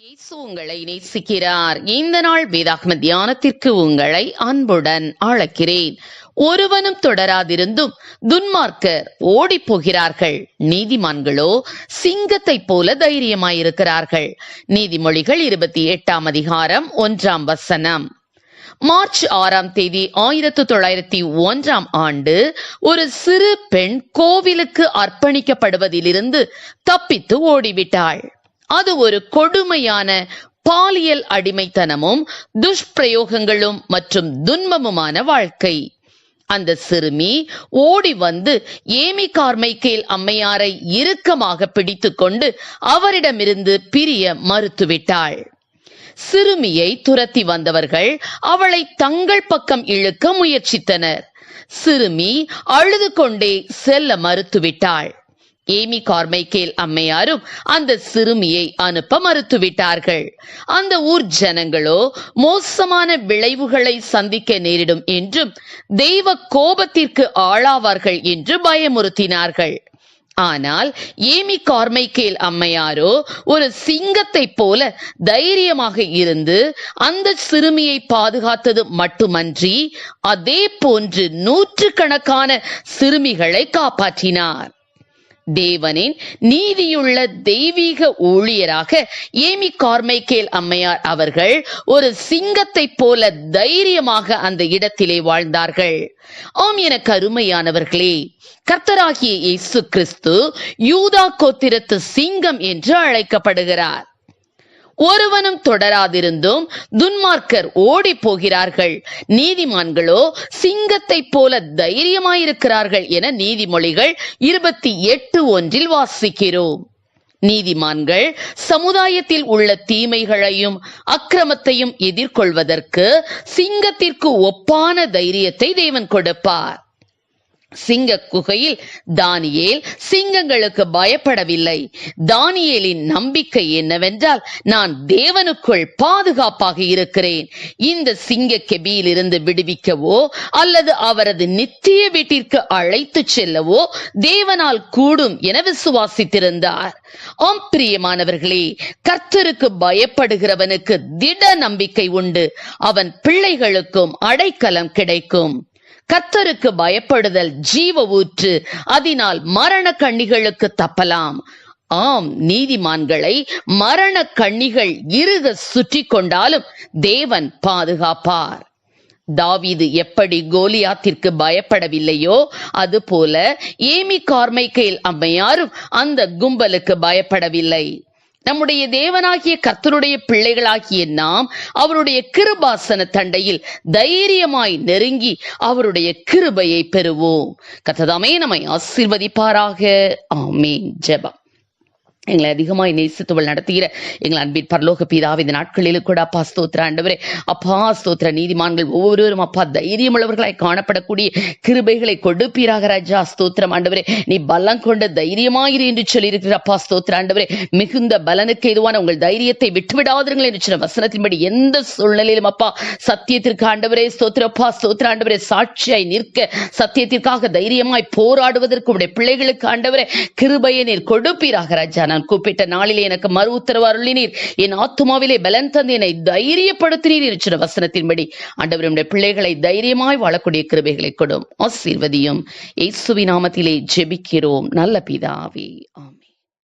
இயேசு உங்களை நேசிக்கிறார். இந்த நாள் வேதாகம தியானத்திற்கு உங்களை அன்புடன் அழைக்கிறேன். ஒருவனும் தொடராதிருந்தும் துன்மார்க்கர் ஓடிப் போகிறார்கள். நீதிமான்களோ சிங்கத்தை போல தைரியமாயிருக்கிறார்கள். நீதிமொழிகள் இருபத்தி எட்டாம் அதிகாரம் ஒன்றாம் வசனம். மார்ச் ஆறாம் தேதி ஆயிரத்தி தொள்ளாயிரத்தி ஒன்றாம் ஆண்டு ஒரு சிறு பெண் கோவிலுக்கு அர்ப்பணிக்கப்படுவதிலிருந்து தப்பித்து ஓடிவிட்டாள். அது ஒரு கொடுமையான பாலியல் அடிமைத்தனமும் துஷ்பிரயோகங்களும் மற்றும் துன்பமுமான வாழ்க்கை. அந்த சிறுமி ஓடி வந்து ஏமி கார்மைக்கேல் அம்மையாரை இறுக்கமாக பிடித்துக்கொண்டு அவரிடமிருந்து பிரிய மறுத்துவிட்டாள். சிறுமியை துரத்தி வந்தவர்கள் அவளை தங்கள் பக்கம் இழுக்க முயற்சித்தனர். சிறுமி அழுது கொண்டே செல்ல மறுத்துவிட்டாள். ஏமி கார்மைக்கேல் அம்மையாரும் அந்த சிறுமியை அனுப்ப மறுத்துவிட்டார்கள். அந்த ஊர் ஜனங்களோ மோசமான விளைவுகளை சந்திக்க நேரிடும் என்றும் தெய்வ கோபத்திற்கு ஆளாவார்கள் என்று பயமுறுத்தினார்கள். ஆனால் ஏமி கார்மைக்கேல் அம்மையாரோ ஒரு சிங்கத்தைப் போல தைரியமாக இருந்து அந்த சிறுமியை பாதுகாத்தது மட்டுமன்றி அதே போன்று நூற்றுக்கணக்கான சிறுமிகளை காப்பாற்றினார். தேவனின். நீதியுள்ள தெய்வீக ஊழியராக ஏமி கார்மைக்கேல் அம்மையார் அவர்கள் ஒரு சிங்கத்தைப் போல தைரியமாக அந்த இடத்திலே வாழ்ந்தார்கள். ஆம் என கருமையானவர்களே கர்த்தராகிய இயேசு கிறிஸ்து யூதா கோத்திரத்து சிங்கம் என்று அழைக்கப்படுகிறார். ஒருவனும் தொடராதிருந்தும் துன்மார்க்கர் ஓடி போகிறார்கள் நீதிமான்களோ சிங்கத்தைப் போல தைரியமாயிருக்கிறார்கள் என நீதிமொழிகள் இருபத்தி எட்டு ஒன்றில் வாசிக்கிறோம். நீதிமான்கள் சமுதாயத்தில் உள்ள தீமைகளையும் அக்கிரமத்தையும் எதிர்கொள்வதற்கு சிங்கத்திற்கு ஒப்பான தைரியத்தை தேவன் கொடுப்பார். சிங்க குகையில் தானியேல் சிங்கங்களுக்கு பயப்படவில்லை. தானியேலின் நம்பிக்கை என்னவென்றால் நான் தேவனுக்குள் பாதுகாப்பாக இருக்கிறேன். இந்த சிங்க கெபியில் இருந்து விடுவிக்கவோ அல்லது அவரது நித்திய வீட்டிற்கு அழைத்து செல்லவோ தேவனால் கூடும் என விசுவாசித்திருந்தார். ஆம் பிரியமானவர்களே கர்த்தருக்கு பயப்படுகிறவனுக்கு திட நம்பிக்கை உண்டு. அவன் பிள்ளைகளுக்கும் அடைக்கலம் கிடைக்கும். கத்தருக்கு பயப்படுதல் ஜீவ ஊற்று அதனால் மரண கண்ணிகளுக்கு தப்பலாம். ஆம் நீதிமான்களை மரண கண்ணிகள் இருக சுற்றி கொண்டாலும் தேவன் பாதுகாப்பார். தாவீது எப்படி கோலியாத்திற்கு பயப்படவில்லையோ அதுபோல ஏமி கார்மைக்கையில் அம்மையாரும் அந்த கும்பலுக்கு பயப்படவில்லை. நம்முடைய தேவனாகிய கர்த்தருடைய பிள்ளைகளாகிய நாம் அவருடைய கிருபாசன தண்டையில் தைரியமாய் நெருங்கி அவருடைய கிருபையை பெறுவோம். கத்ததாமே நம்மை ஆசீர்வதிப்பாராக. ஆமீன். ஜெபம். எங்களை அதிகமாய் நேசித்துவள் நடத்துகிற எங்கள் அன்பின் பரலோக பீதாவை இந்த நாட்களில் கூட அப்பா ஸ்தோத்திர ஆண்டவரே. அப்பா ஸ்தோத்திர நீதிமான்கள் ஒவ்வொருவரும் அப்பா தைரியம் உள்ளவர்களாய் காணப்படக்கூடிய கிருபைகளை கொடுப்பீராக ராஜா ஸ்தோத்திரம் ஆண்டவரே. நீ பலம் கொண்ட தைரியமாயிரு என்று சொல்லியிருக்கிற அப்பா ஸ்தோத்திர ஆண்டவரே. மிகுந்த பலனுக்கு எதுவான உங்கள் தைரியத்தை விட்டுவிடாதீர்கள் என்று சொன்ன வசனத்தின்படி எந்த சூழ்நிலையிலும் அப்பா சத்தியத்திற்கு ஆண்டவரே ஸ்தோத்திரப்பா ஸ்தோத்திர ஆண்டவரே சாட்சியாய் நிற்க சத்தியத்திற்காக தைரியமாய் போராடுவதற்கு உடைய பிள்ளைகளுக்கு ஆண்டவரே கிருபையை நீர் கொடுப்பீராக ராஜா. நான் கூப்பிட்ட நாளிலே எனக்கு மறு உத்தரவு அருளினீர். என் ஆத்துமாவிலே பலன் தந்து என்னை தைரியப்படுத்தினீர் என்று வசனத்தின்படி. ஆண்டவர் பிள்ளைகளை தைரியமாய் வாழக்கூடிய கிருபைகளை கொடும். ஆசீர்வதியும். இயேசுவி நாமத்திலே ஜெபிக்கிறோம். நல்ல பிதாவே. ஆம்